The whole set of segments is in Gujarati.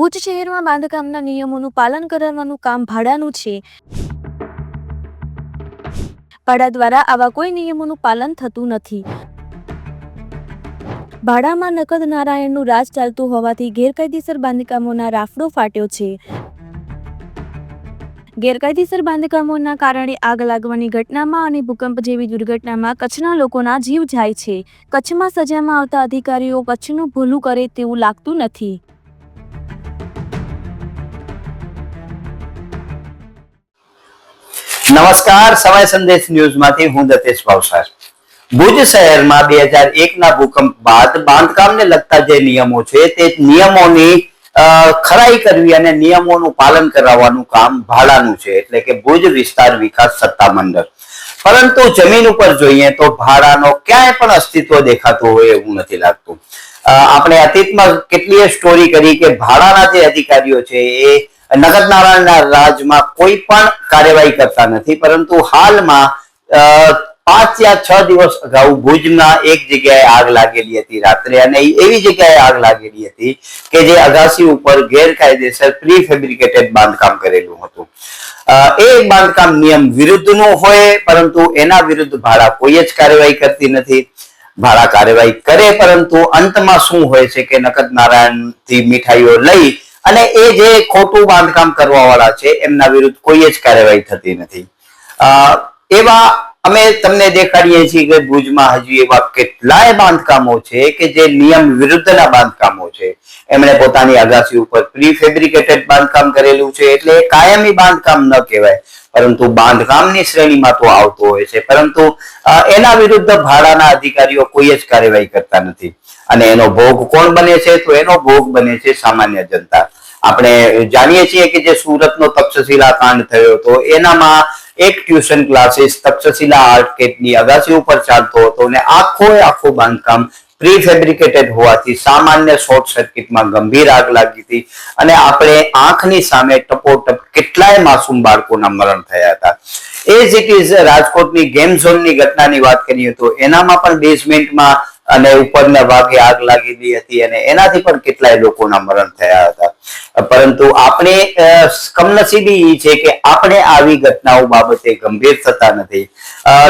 ભુજ શહેરમાં બાંધકામના નિયમોનું પાલન કરવાનું કામ ભાડાનું છે. ભાડા દ્વારા આવા કોઈ નિયમોનું પાલન થતું નથી. ભાડામાં નકદ નારાયણનું રાજ ચાલતું હોવાથી ગેરકાયદેસર બાંધકામોના રાફડો ફાટ્યો છે. ગેરકાયદેસર બાંધકામોના કારણે આગ લાગવાની ઘટનામાં અને ભૂકંપ જેવી દુર્ઘટનામાં કચ્છના લોકોના જીવ જાય છે. કચ્છમાં સજામાં આવતા અધિકારીઓ કચ્છનું ભૂલું કરે તેવું લાગતું નથી. નમસ્કાર, સમય સંદેશ ન્યૂઝમાંથી હું દતેશ ભાવસાર. ભુજ શહેરમાં બે હજાર એક ના ભૂકંપ બાદ બાંધકામને લગતા જે નિયમો છે તે નિયમોની ખરાઈ કરવી અને નિયમોનું પાલન કરાવવાનું કામ ભાડાનું છે. એટલે કે ભુજ વિસ્તાર વિકાસ સત્તા મંડળ પરંતુ જમીન ઉપર જોઈએ તો ભાડાનો ક્યાંય પણ અસ્તિત્વ દેખાતું હોય એવું નથી લાગતું. આપણે અતીતમાં કેટલીય સ્ટોરી કરી કે ભાડાના જે અધિકારીઓ છે એ નગર નારાયણના રાજમાં કોઈ પણ કાર્યવાહી કરતા નથી, પરંતુ હાલમાં પાંચ યા છ દિવસ અગાઉ ભુજના એક જગ્યાએ આગ લાગેલી હતી રાત્રે અને એવી જગ્યાએ આગ લાગેલી હતી કે જે અગાસી ઉપર ગેરકાયદેસર પ્રી ફેબ્રિકેટેડ બાંધકામ કરેલું હતું. એ બાંધકામ નિયમ વિરુદ્ધનું હોય, પરંતુ એના વિરુદ્ધ ભાડા કોઈ જ કાર્યવાહી કરતી નથી. ભાડા કાર્યવાહી કરે, પરંતુ અંતમાં શું હોય છે કે નકદ નારાયણથી મીઠાઈઓ લઈ અને એ જે ખોટું બાંધકામ કરવા વાળા છે, એમના વિરુદ્ધ કોઈ જ કાર્યવાહી થતી નથી. એવા અમે તમને દેખાડીએ છીએ કે ભુજમાં હજી એવા કેટલાય બાંધકામો છે કે જે નિયમ વિરુદ્ધના બાંધકામો છે. એમણે પોતાની આગાસી ઉપર પ્રી ફેબ્રિકેટેડ બાંધકામ કરેલું છે, એટલે કાયમી બાંધકામ ન કહેવાય. પરંતુ બાંધકામની શ્રેણીમાં તો આવતો હોય છે. પરંતુ એના વિરુદ્ધ ભાડાના અધિકારીઓ કોઈ જ કાર્યવાહી કરતા નથી. અને એનો ભોગ કોણ બને છે? તો એનો ભોગ બને છે સામાન્ય જનતા. આપણે જાણીએ છીએ કે જે સુરતનો તક્ષશિલા કાંડ થયો હતો, એનામાં એક ટ્યુશન ક્લાસીસ તક્ષશિલા આર્કેટની અગાસી ઉપર ચાલતો હતો અને આખો આખું બાંધકામ પ્રીફેબ્રિકેટેડ હોવાથી સામાન્ય શોર્ટ સર્કિટમાં ગંભીર આગ લાગી હતી. અને આપણે આંખની સામે ટપોટપ કેટલાય માસૂમ બાળકોના મરણ થયા હતા. એ જ ઇટ ઇઝ રાજકોટની ગેમ ઝોનની ઘટનાની વાત કરીએ તો એનામાં પણ બેઝમેન્ટમાં અને ઉપરના ભાગે આગ લાગેલી હતી અને એનાથી પણ કેટલાય લોકોના મરણ થયા હતા. પરંતુ આપણે કમનસીબી એ છે કે આપણે આવી ઘટનાઓ બાબતે ગંભીર થતા નથી.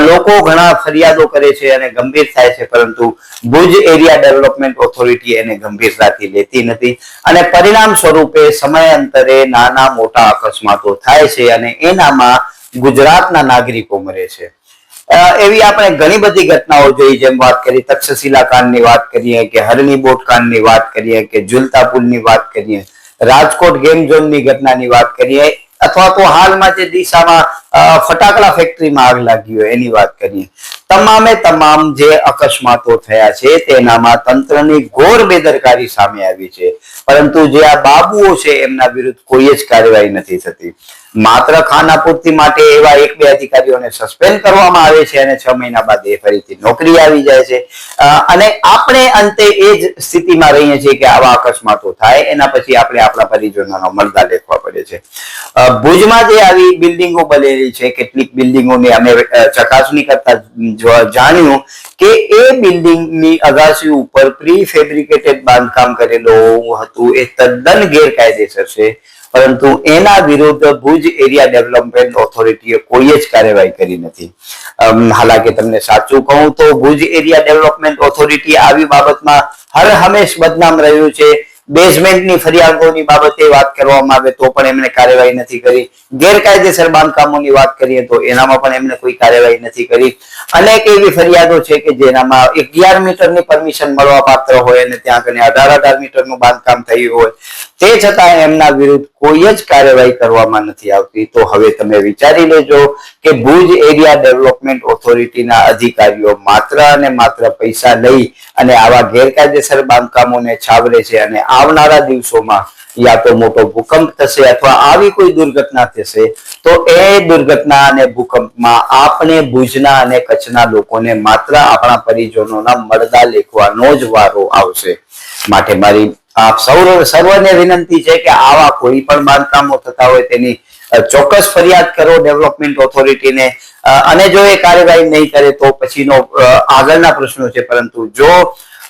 લોકો ઘણા ફરિયાદો કરે છે અને ગંભીર થાય છે, પરંતુ ભુજ એરિયા ડેવલપમેન્ટ ઓથોરિટી એને ગંભીરતાથી લેતી નથી. અને પરિણામ સ્વરૂપે સમયાંતરે નાના મોટા અકસ્માતો થાય છે અને એનામાં ગુજરાતના નાગરિકો મરે છે. એવી આપણે ઘણી બધી ઘટનાઓ જોઈ, જેમ વાત કરી તક્ષશિલા કાંડની વાત કરીએ, કે હરણી બોટ કાંડની વાત કરીએ, કે ઝુલતા પુલની વાત કરીએ રાજકોટ ગેમ ઝોનની ઘટનાની વાત કરીએ અથવા તો હાલમાં જે દિશામાં ફટાકડા ફેક્ટરીમાં આગ લાગી હોય એની વાત કરીએ. તમામે તમામ જે અકસ્માતો થયા છે, તેનામાં તંત્રની ઘોર બેદરકારી સામે આવી છે. પરંતુ જે આ બાબુઓ છે, એમના વિરુદ્ધ કોઈ જ કાર્યવાહી નથી થતી. માત્ર ખાનાપૂર્તિ માટે એવા એક બે અધિકારીઓને સસ્પેન્ડ કરવામાં આવે છે અને છ મહિના બાદ એ ફરીથી નોકરી આવી જાય છે. અને આપણે અંતે એ જ સ્થિતિમાં રહીએ છીએ કે આવા અકસ્માતો થાય, એના પછી આપણે આપણા પરિજનોનો મરદા લેખવા પડે છે. ભુજમાં જે આવી બિલ્ડિંગો બનેલી છે, કેટલીક બિલ્ડિંગોની અમે ચકાસણી કરતા જાણ્યું કે એ બિલ્ડિંગની અગાસી ઉપર પ્રી ફેબ્રિકેટેડ બાંધકામ કરેલું હતું. એ તદ્દન ગેરકાયદેસર છે. પરંતુ એના વિરુદ્ધ ભુજ એરિયા ડેવલપમેન્ટ ઓથોરિટીએ કોઈ જ કાર્યવાહી કરી નથી. હાલાકી તમને સાચું કહું તો ભુજ એરિયા ડેવલપમેન્ટ ઓથોરિટી આવી બાબતમાં હર હંમેશ બદનામ રહ્યું છે. બેઝમેન્ટની ફરિયાદોની બાબતે વાત કરવામાં આવે તો પણ એમને કાર્યવાહી નથી કરી. ગેરકાયદેસર બાંધકામોની વાત કરીએ તો એનામાં પણ એમને કોઈ કાર્યવાહી નથી કરી. અનેક એવી ફરિયાદો છે કે જેનામાં અગિયાર મીટરની પરમિશન મળવા પાત્ર હોય અને ત્યાં કને અઢાર અઢાર મીટરનું બાંધકામ થયું હોય. તે છતાં એમના વિરુદ્ધ કોઈ જ કાર્યવાહી કરવામાં નથી આવતી. તો હવે તમે વિચારી લેજો કે ભુજ એરિયા ડેવલપમેન્ટ ઓથોરિટીના અધિકારીઓ માત્ર અને માત્ર પૈસા લઈ અને આવા ગેરકાયદેસર બાંધકામોને છાવરે છે અને આવનારા દિવસોમાં યા તો મોટો ભૂકંપ થશે અથવા આવી કોઈ દુર્ઘટના થશે, તો એ દુર્ઘટના અને ભૂકંપમાં આપણે ભુજના અને કચ્છના લોકોને માત્ર આપણા પરિજનોના મળદા લેખવાનો જ વારો આવશે. માટે મારી આપ સૌ સર્વને વિનંતી છે કે આવા કોઈ પણ બાંધકામો થતા હોય તેની ચોક્કસ ફરિયાદ કરો ડેવલપમેન્ટ ઓથોરિટીને. અને જો એ કાર્યવાહી નહીં કરે તો પછીનો આગળના પ્રશ્નો છે. પરંતુ જો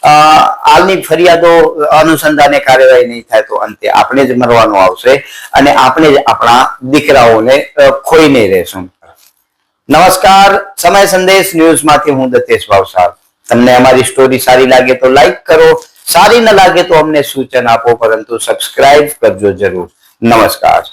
હાલની ફરિયાદો અનુસંધાને કાર્યવાહી નહીં થાય તો અંતે આપણે જ મરવાનું આવશે અને આપણે જ આપણા દીકરાઓને ખોઈ ખોઈને રહેશું. નમસ્કાર. સમય સંદેશ ન્યૂઝમાંથી હું દતેશ ભાવસાર. તમને અમારી સ્ટોરી સારી લાગે તો લાઈક કરો. સારી ન લાગે તો અમને સૂચન આપો, પરંતુ સબસ્ક્રાઇબ કરજો જરૂર. નમસ્કાર.